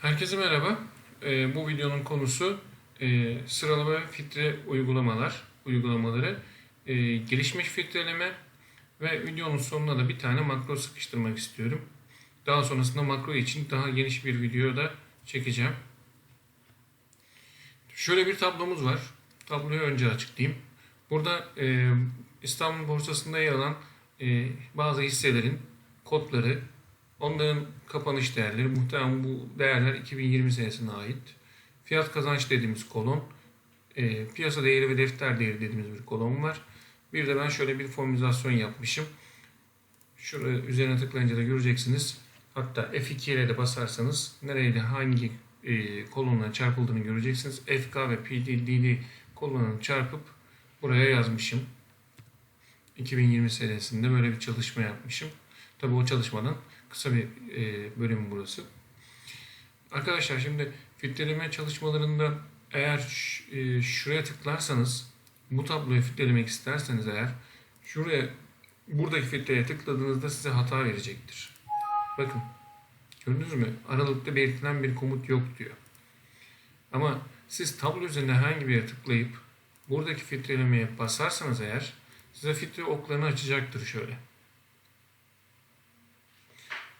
Herkese merhaba. Ee, bu videonun konusu e, sıralama filtre uygulamalar, uygulamaları, e, gelişmiş filtreleme ve videonun sonuna da bir tane makro sıkıştırmak istiyorum. Daha sonrasında makro için daha geniş bir video da çekeceğim. Şöyle bir tablomuz var. Tabloyu önce açıklayayım. Burada e, İstanbul borsasında yer alan e, bazı hisselerin kodları, onların kapanış değerleri, muhtemelen bu değerler 2020 senesine ait. Fiyat kazanç dediğimiz kolon, e, piyasa değeri ve defter değeri dediğimiz bir kolon var. Bir de ben şöyle bir formülizasyon yapmışım. Şuraya üzerine tıklayınca da göreceksiniz. Hatta F2 ile de basarsanız nereyle hangi e, kolonla çarpıldığını göreceksiniz. FK ve PDDD kolonunu çarpıp buraya yazmışım. 2020 senesinde böyle bir çalışma yapmışım. Tabi o çalışmadan kısa bir e, bölüm burası. Arkadaşlar şimdi filtreleme çalışmalarında eğer e, şuraya tıklarsanız bu tabloyu filtrelemek isterseniz eğer şuraya buradaki filtreye tıkladığınızda size hata verecektir. Bakın gördünüz mü? Aralıkta belirtilen bir komut yok diyor. Ama siz tablo üzerinde herhangi bir yere tıklayıp buradaki filtrelemeye basarsanız eğer size filtre oklarını açacaktır şöyle.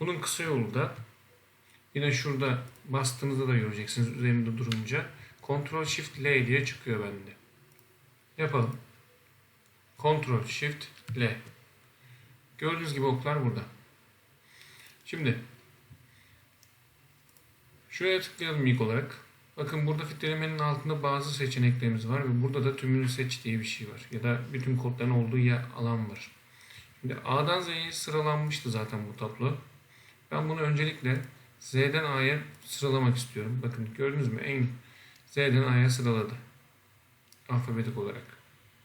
Bunun kısa yolu da yine şurada bastığınızda da göreceksiniz üzerinde durunca Ctrl Shift L diye çıkıyor bende. Yapalım. Ctrl Shift L. Gördüğünüz gibi oklar burada. Şimdi şuraya tıklayalım ilk olarak. Bakın burada filtrelemenin altında bazı seçeneklerimiz var ve burada da tümünü seç diye bir şey var. Ya da bütün kodların olduğu yer alan var. Şimdi A'dan Z'ye sıralanmıştı zaten bu tablo. Ben bunu öncelikle Z'den A'ya sıralamak istiyorum. Bakın gördünüz mü? En Z'den A'ya sıraladı. Alfabetik olarak.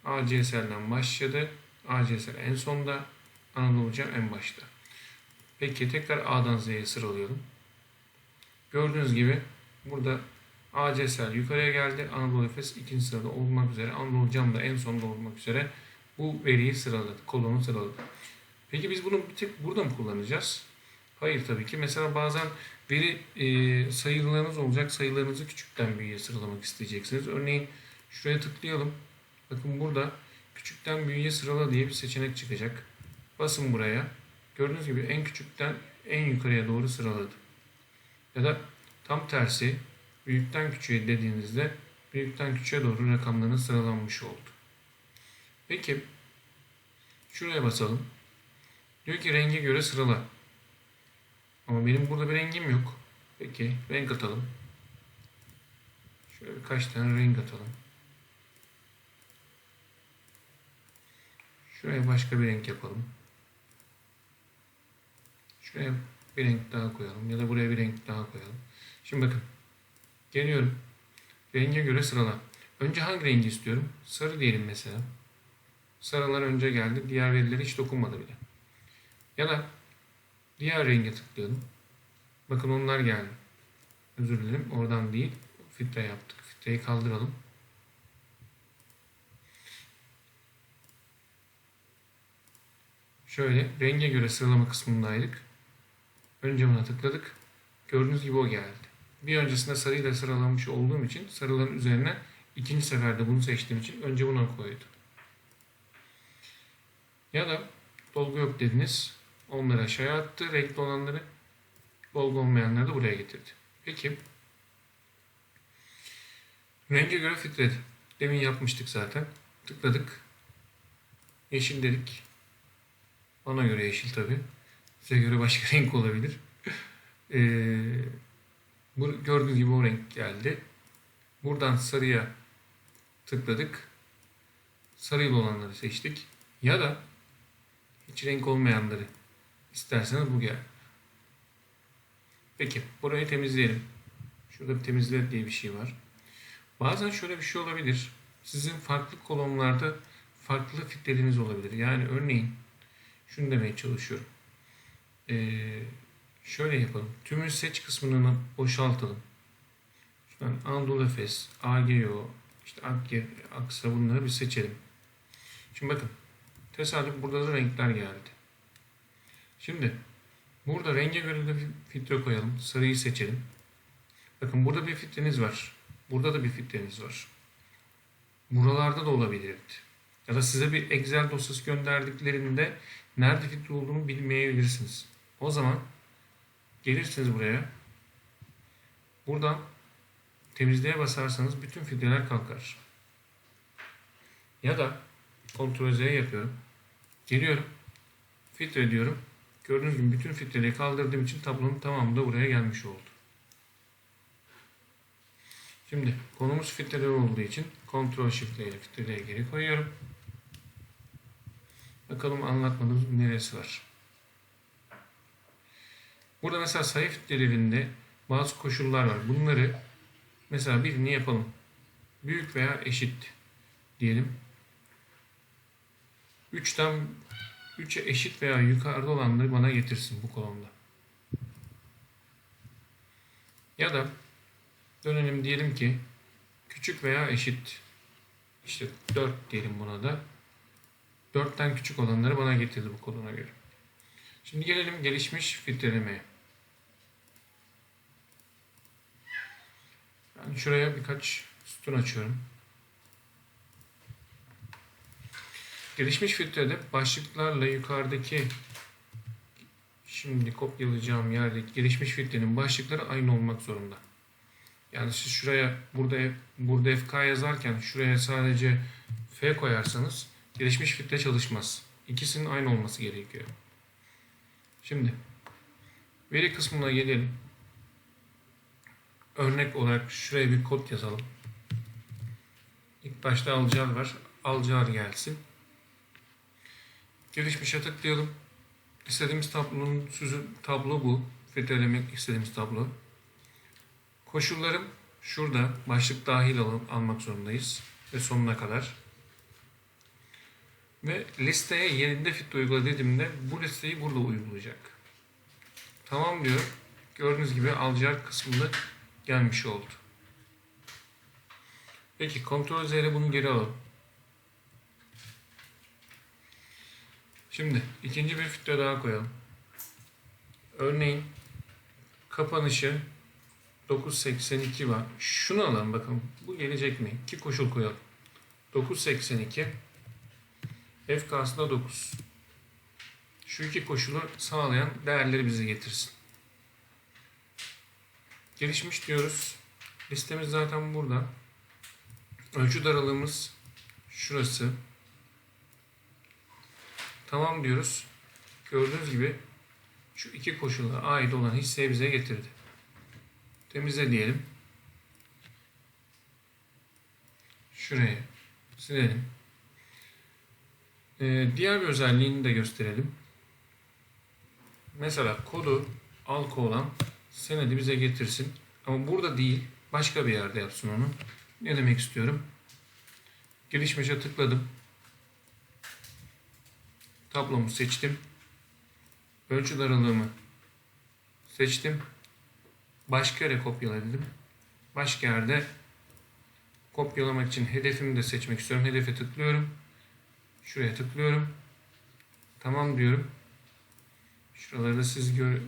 ACS'den başladı. ACSL en sonda. Anadoluca en başta. Peki tekrar A'dan Z'ye sıralayalım. Gördüğünüz gibi burada ACSL yukarıya geldi. Anadolu Efes ikinci sırada olmak üzere. Anadolu Cam da en sonda olmak üzere bu veriyi sıraladı. Kolonu sıraladı. Peki biz bunu bir tek burada mı kullanacağız? Hayır tabii ki. Mesela bazen veri e, sayılarınız olacak. Sayılarınızı küçükten büyüğe sıralamak isteyeceksiniz. Örneğin şuraya tıklayalım. Bakın burada küçükten büyüğe sırala diye bir seçenek çıkacak. Basın buraya. Gördüğünüz gibi en küçükten en yukarıya doğru sıraladı. Ya da tam tersi büyükten küçüğe dediğinizde büyükten küçüğe doğru rakamlarınız sıralanmış oldu. Peki şuraya basalım. Diyor ki renge göre sırala. Ama benim burada bir rengim yok. Peki renk atalım. Şöyle birkaç tane renk atalım. Şuraya başka bir renk yapalım. Şuraya bir renk daha koyalım ya da buraya bir renk daha koyalım. Şimdi bakın. Geliyorum. Renge göre sırala. Önce hangi rengi istiyorum? Sarı diyelim mesela. Sarılar önce geldi. Diğer verilere hiç dokunmadı bile. Ya da diğer renge tıklayalım. Bakın onlar geldi. Özür dilerim. Oradan değil. Filtre yaptık. Filtreyi kaldıralım. Şöyle renge göre sıralama kısmındaydık. Önce buna tıkladık. Gördüğünüz gibi o geldi. Bir öncesinde sarıyla sıralamış olduğum için sarıların üzerine ikinci seferde bunu seçtiğim için önce buna koydum. Ya da dolgu yok dediniz. Onları aşağıya attı. Renkli olanları dolgu olmayanları da buraya getirdi. Peki. Renge göre filtredi. Demin yapmıştık zaten. Tıkladık. Yeşil dedik. Bana göre yeşil tabi. Size göre başka renk olabilir. Ee, gördüğünüz gibi o renk geldi. Buradan sarıya tıkladık. Sarıyla olanları seçtik. Ya da hiç renk olmayanları isterseniz bu gel. Peki burayı temizleyelim. Şurada bir temizle diye bir şey var. Bazen şöyle bir şey olabilir. Sizin farklı kolonlarda farklı filtreleriniz olabilir. Yani örneğin şunu demeye çalışıyorum. Ee, şöyle yapalım. Tümün seç kısmını boşaltalım. Şuradan Anadolu Efes, AGO, işte Akge, Aksa bunları bir seçelim. Şimdi bakın. Tesadüf burada da renkler geldi. Şimdi burada renge göre de filtre koyalım. Sarıyı seçelim. Bakın burada bir filtreniz var. Burada da bir filtreniz var. Buralarda da olabilirdi. Ya da size bir Excel dosyası gönderdiklerinde nerede filtre olduğunu bilmeyebilirsiniz. O zaman gelirsiniz buraya. Buradan temizliğe basarsanız bütün filtreler kalkar. Ya da Ctrl Z yapıyorum. Geliyorum. Filtre diyorum. Gördüğünüz gibi bütün filtreleri kaldırdığım için tablonun tamamı da buraya gelmiş oldu. Şimdi konumuz filtreler olduğu için Ctrl Shift ile filtreleri geri koyuyorum. Bakalım anlatmadığımız neresi var. Burada mesela sayı filtrelerinde bazı koşullar var. Bunları mesela birini yapalım. Büyük veya eşit diyelim. 3'ten 3'e eşit veya yukarıda olanları bana getirsin bu kolonda. Ya da dönelim diyelim ki küçük veya eşit işte 4 diyelim buna da 4'ten küçük olanları bana getirdi bu kolona göre. Şimdi gelelim gelişmiş filtrelemeye. Ben şuraya birkaç sütun açıyorum. Gelişmiş filtrede başlıklarla yukarıdaki şimdi kopyalayacağım yerdeki gelişmiş filtrenin başlıkları aynı olmak zorunda. Yani siz şuraya burada burada FK yazarken şuraya sadece F koyarsanız gelişmiş filtre çalışmaz. İkisinin aynı olması gerekiyor. Şimdi veri kısmına gelelim. Örnek olarak şuraya bir kod yazalım. İlk başta alcar var. Alcar gelsin. Gelişmişe tıklayalım. İstediğimiz tablonun süzü tablo bu. Filtrelemek istediğimiz tablo. Koşullarım şurada. Başlık dahil almak zorundayız. Ve sonuna kadar. Ve listeye yerinde filtre uygula dediğimde bu listeyi burada uygulayacak. Tamam diyor. Gördüğünüz gibi alacak kısmında gelmiş oldu. Peki kontrol Z ile bunu geri alalım. Şimdi ikinci bir filtre daha koyalım. Örneğin kapanışı 982 var. Şunu alalım bakalım. Bu gelecek mi? İki koşul koyalım. 982 FK'sı da 9. Şu iki koşulu sağlayan değerleri bize getirsin. Gelişmiş diyoruz. Listemiz zaten burada. Ölçü daralığımız şurası. Tamam diyoruz. Gördüğünüz gibi şu iki koşula ait olan hisseyi bize getirdi. Temizle diyelim. Şuraya silelim. Ee, diğer bir özelliğini de gösterelim. Mesela kodu alko olan senedi bize getirsin. Ama burada değil, başka bir yerde yapsın onu. Ne demek istiyorum? Gelişmişe tıkladım. Tablomu seçtim. Ölçü daralığımı seçtim. Başka yere kopyala dedim. Başka yerde kopyalamak için hedefimi de seçmek istiyorum. Hedefe tıklıyorum. Şuraya tıklıyorum. Tamam diyorum. Şuraları da siz gör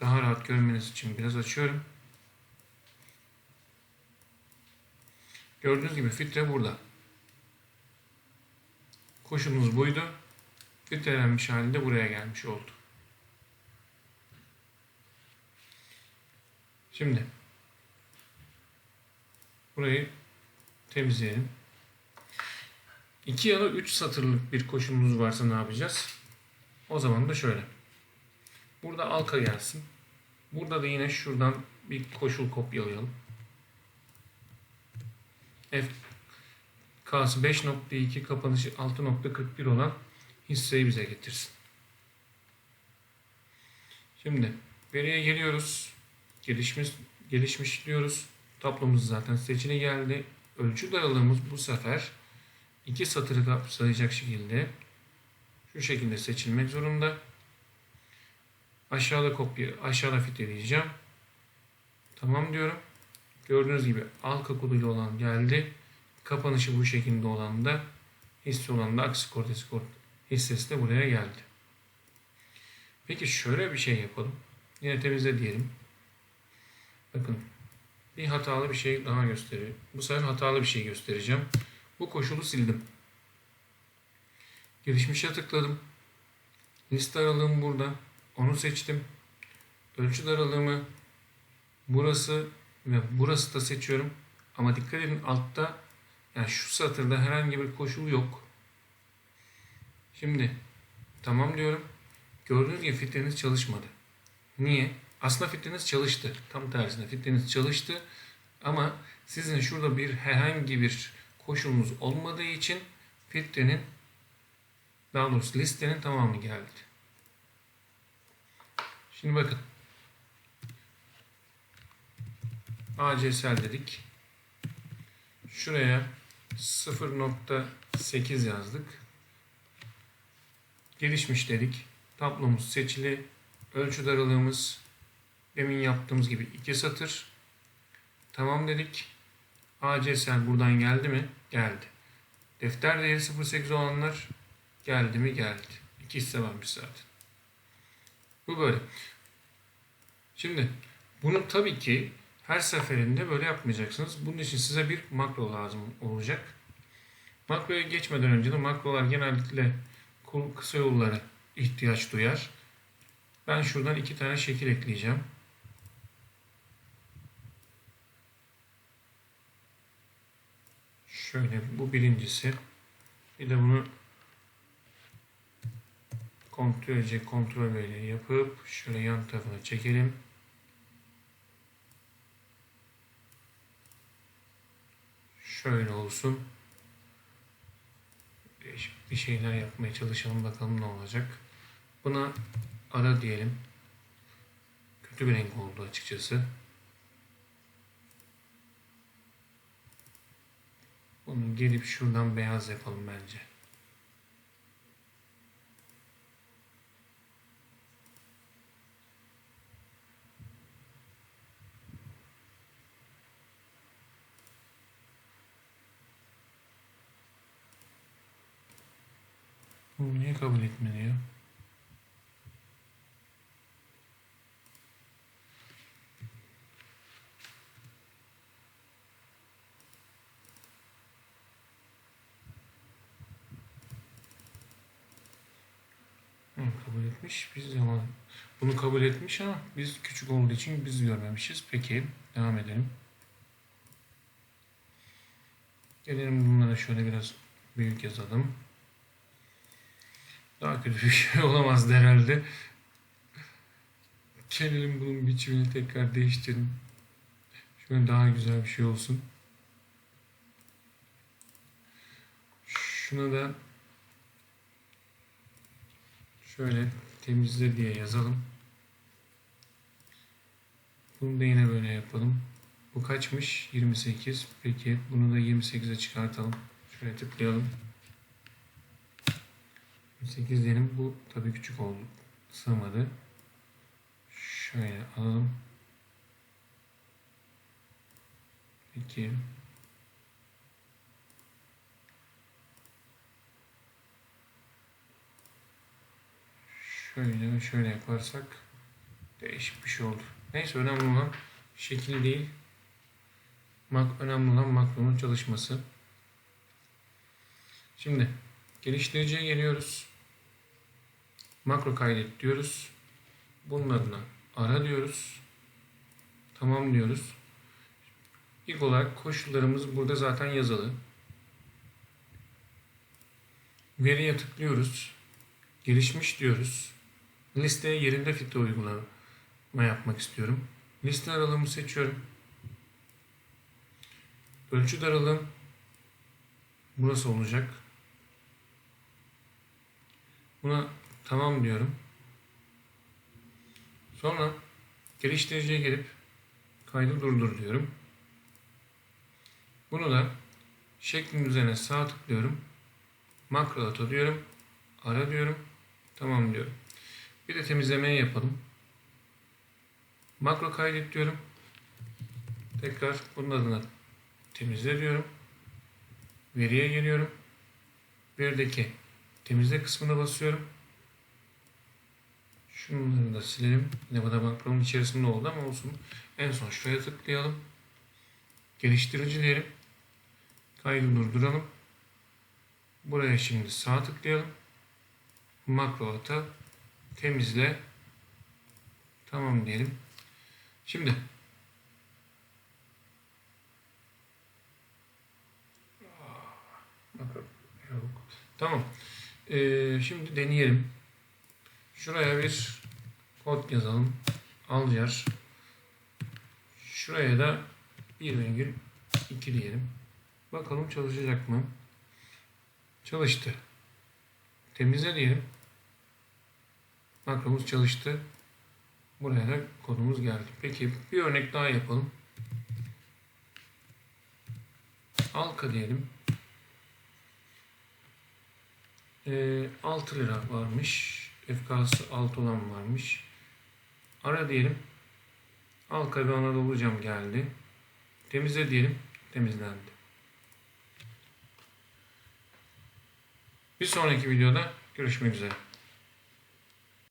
daha rahat görmeniz için biraz açıyorum. Gördüğünüz gibi filtre burada. Koşulumuz buydu. Filtrelenmiş halinde buraya gelmiş oldu. Şimdi burayı temizleyelim. 2 ya da 3 satırlık bir koşulumuz varsa ne yapacağız? O zaman da şöyle. Burada alka gelsin. Burada da yine şuradan bir koşul kopyalayalım. F K'sı 5.2 kapanışı 6.41 olan hisseyi bize getirsin. Şimdi veriye geliyoruz. Gelişmiş, gelişmiş diyoruz. Tablomuz zaten seçili geldi. Ölçü daralığımız bu sefer iki satırı kapsayacak şekilde şu şekilde seçilmek zorunda. Aşağıda kopya, aşağıda filtreleyeceğim. Tamam diyorum. Gördüğünüz gibi alka koduyla olan geldi. Kapanışı bu şekilde olan da hisse olan da aksi korteskort hissesi de buraya geldi. Peki şöyle bir şey yapalım. Yine temizle diyelim. Bakın bir hatalı bir şey daha gösteriyor. Bu sefer hatalı bir şey göstereceğim. Bu koşulu sildim. Gelişmişe tıkladım. Liste aralığım burada. Onu seçtim. Ölçü aralığımı burası ve burası da seçiyorum. Ama dikkat edin altta yani şu satırda herhangi bir koşul yok. Şimdi tamam diyorum. Gördüğünüz gibi filtreniz çalışmadı. Niye? Aslında filtreniz çalıştı. Tam tersine filtreniz çalıştı. Ama sizin şurada bir herhangi bir koşulunuz olmadığı için filtrenin daha doğrusu listenin tamamı geldi. Şimdi bakın. ACSL dedik. Şuraya 0.8 yazdık. Gelişmiş dedik. Tablomuz seçili. Ölçü aralığımız demin yaptığımız gibi iki satır. Tamam dedik. ACSL buradan geldi mi? Geldi. Defter değeri 08 olanlar geldi mi? Geldi. İki varmış zaten. Bu böyle. Şimdi bunu tabii ki her seferinde böyle yapmayacaksınız. Bunun için size bir makro lazım olacak. Makroya geçmeden önce de makrolar genellikle kısa yollara ihtiyaç duyar. Ben şuradan iki tane şekil ekleyeceğim. Şöyle bu birincisi. Bir de bunu kontrol C kontrol ile yapıp şöyle yan tarafına çekelim. Şöyle olsun. Bir şeyler yapmaya çalışalım bakalım ne olacak. Buna ara diyelim. Kötü bir renk oldu açıkçası. Bunu gelip şuradan beyaz yapalım bence. Bu niye kabul? Hı, kabul etmiş. Biz ama bunu kabul etmiş ama biz küçük olduğu için biz görmemişiz. Peki devam edelim. Gelelim bunlara şöyle biraz büyük yazalım. Daha kötü bir şey olamaz herhalde. Gelelim bunun biçimini tekrar değiştirelim. Şöyle daha güzel bir şey olsun. Şuna da şöyle temizle diye yazalım. Bunu da yine böyle yapalım. Bu kaçmış? 28. Peki bunu da 28'e çıkartalım. Şöyle tıklayalım. 8 diyelim. Bu tabii küçük oldu. Sığmadı. Şöyle alalım. Peki. Şöyle ve şöyle yaparsak değişik bir şey oldu. Neyse önemli olan şekil değil. Mak önemli olan makronun çalışması. Şimdi geliştiriciye geliyoruz. Makro kaydet diyoruz. Bunun adına ara diyoruz. Tamam diyoruz. İlk olarak koşullarımız burada zaten yazılı. Veriye tıklıyoruz. Gelişmiş diyoruz. Listeye yerinde filtre uygulama yapmak istiyorum. Liste aralığımı seçiyorum. Ölçü aralığım burası olacak. Buna tamam diyorum. Sonra geliştiriciye gelip kaydı durdur diyorum. Bunu da şeklin üzerine sağ tıklıyorum. Makro data diyorum. Ara diyorum. Tamam diyorum. Bir de temizlemeyi yapalım. Makro kaydet diyorum. Tekrar bunun adına temizle diyorum. Veriye geliyorum. Birdeki temizle kısmına basıyorum. Şunları da silelim. Yine bu da makronun içerisinde oldu ama olsun. En son şuraya tıklayalım. Geliştirici diyelim. Kaydı durduralım. Buraya şimdi sağ tıklayalım. Makro ata. Temizle. Tamam diyelim. Şimdi Makro. Tamam. Ee, şimdi deneyelim. Şuraya bir kod yazalım. Alcar. Şuraya da 1,2 diyelim. Bakalım çalışacak mı? Çalıştı. Temizle diyelim. Makromuz çalıştı. Buraya da kodumuz geldi. Peki bir örnek daha yapalım. Alka diyelim. Ee, 6 lira varmış. FK'sı 6 olan varmış. Ara diyelim. Alka ve Anadolu cam geldi. Temizle diyelim. Temizlendi. Bir sonraki videoda görüşmek üzere.